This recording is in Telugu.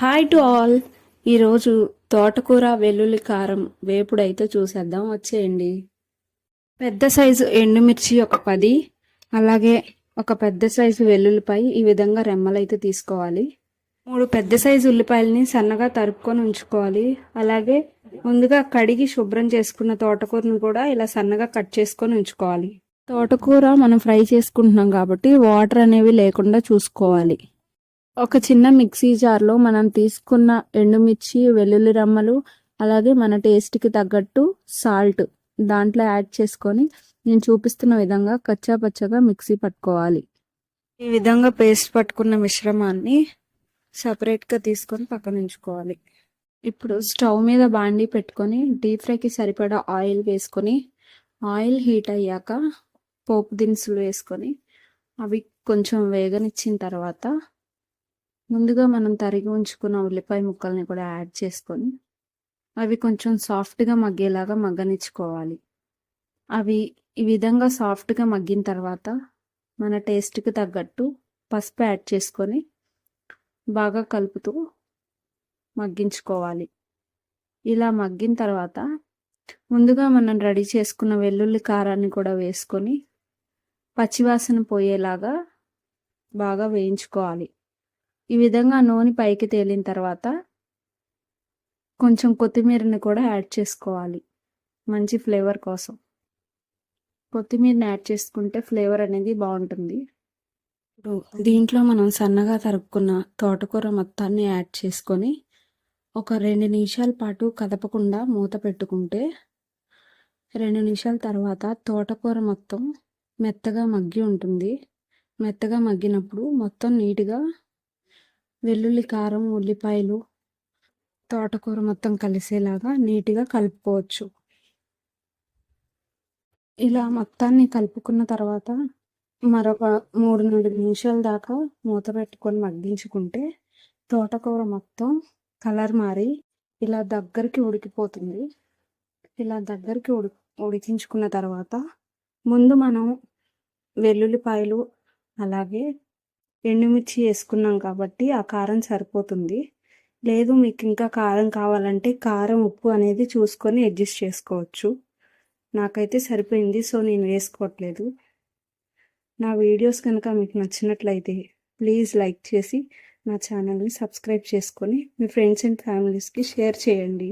Hi to all. ఈరోజు తోటకూర వెల్లుల్లి కారం వేపుడైతే చూసేద్దాం. వచ్చేయండి. పెద్ద సైజు ఎండుమిర్చి ఒక పది అలాగే ఒక పెద్ద సైజు వెల్లుల్లిపాయ ఈ విధంగా రెమ్మలైతే తీసుకోవాలి. మూడు పెద్ద సైజు ఉల్లిపాయలని సన్నగా తరుపుకొని ఉంచుకోవాలి. అలాగే ముందుగా కడిగి శుభ్రం చేసుకున్న తోటకూరను కూడా ఇలా సన్నగా కట్ చేసుకొని ఉంచుకోవాలి. తోటకూర మనం ఫ్రై చేసుకుంటున్నాం కాబట్టి వాటర్ అనేవి లేకుండా చూసుకోవాలి. ఒక చిన్న మిక్సీ జార్లో మనం తీసుకున్న ఎండుమిర్చి వెల్లుల్లి రమ్మలు అలాగే మన టేస్ట్కి తగ్గట్టు సాల్ట్ దాంట్లో యాడ్ చేసుకొని నేను చూపిస్తున్న విధంగా కచ్చా పచ్చగా మిక్సీ పట్టుకోవాలి. ఈ విధంగా పేస్ట్ పట్టుకున్న మిశ్రమాన్ని సపరేట్గా తీసుకొని పక్కన ఉంచుకోవాలి. ఇప్పుడు స్టవ్ మీద బాండి పెట్టుకొని డీప్ ఫ్రైకి సరిపడా ఆయిల్ వేసుకొని ఆయిల్ హీట్ అయ్యాక పోపు దినుసులు వేసుకొని అవి కొంచెం వేగనిచ్చిన తర్వాత ముందుగా మనం తరిగి ఉంచుకున్న ఉల్లిపాయ ముక్కల్ని కూడా యాడ్ చేసుకొని అవి కొంచెం సాఫ్ట్గా మగ్గేలాగా మగ్గనిచ్చుకోవాలి. అవి ఈ విధంగా సాఫ్ట్గా మగ్గిన తర్వాత మన టేస్ట్కి తగ్గట్టు పసుపు యాడ్ చేసుకొని బాగా కలుపుతూ మగ్గించుకోవాలి. ఇలా మగ్గిన తర్వాత ముందుగా మనం రెడీ చేసుకున్న వెల్లుల్లి కారాన్ని కూడా వేసుకొని పచ్చివాసన పోయేలాగా బాగా వేయించుకోవాలి. ఈ విధంగా నూనె పైకి తేలిన తర్వాత కొంచెం కొత్తిమీరని కూడా యాడ్ చేసుకోవాలి. మంచి ఫ్లేవర్ కోసం. కొత్తిమీరని యాడ్ చేసుకుంటే ఫ్లేవర్ అనేది బాగుంటుంది. ఇప్పుడు దీంట్లో మనం సన్నగా తరుక్కున్న తోటకూర మొత్తాన్ని యాడ్ చేసుకొని ఒక రెండు నిమిషాల పాటు కదపకుండా మూత పెట్టుకుంటే రెండు నిమిషాల తర్వాత తోటకూర మొత్తం మెత్తగా మగ్గి ఉంటుంది. మెత్తగా మగ్గినప్పుడు మొత్తం నీట్గా వెల్లుల్లి కారం ఉల్లిపాయలు తోటకూర మొత్తం కలిసేలాగా నీట్గా కలుపుకోవచ్చు. ఇలా మొత్తాన్ని కలుపుకున్న తర్వాత మరొక మూడు నాలుగు నిమిషాల దాకా మూత పెట్టుకొని మగ్గించుకుంటే తోటకూర మొత్తం కలర్ మారి ఇలా దగ్గరికి ఉడికిపోతుంది. ఇలా దగ్గరికి ఉడి ఉడికించుకున్న తర్వాత ముందు మనం వెల్లుల్లిపాయలు అలాగే ఎండుమిర్చి వేసుకున్నాం కాబట్టి ఆ కారం సరిపోతుంది. లేదు మీకు ఇంకా కారం కావాలంటే కారం ఉప్పు అనేది చూసుకొని అడ్జస్ట్ చేసుకోవచ్చు. నాకైతే సరిపోయింది సో నేను వేసుకోవట్లేదు. నా వీడియోస్ కనుక మీకు నచ్చినట్లయితే ప్లీజ్ లైక్ చేసి నా ఛానల్ని సబ్స్క్రైబ్ చేసుకొని మీ ఫ్రెండ్స్ అండ్ ఫ్యామిలీస్కి షేర్ చేయండి.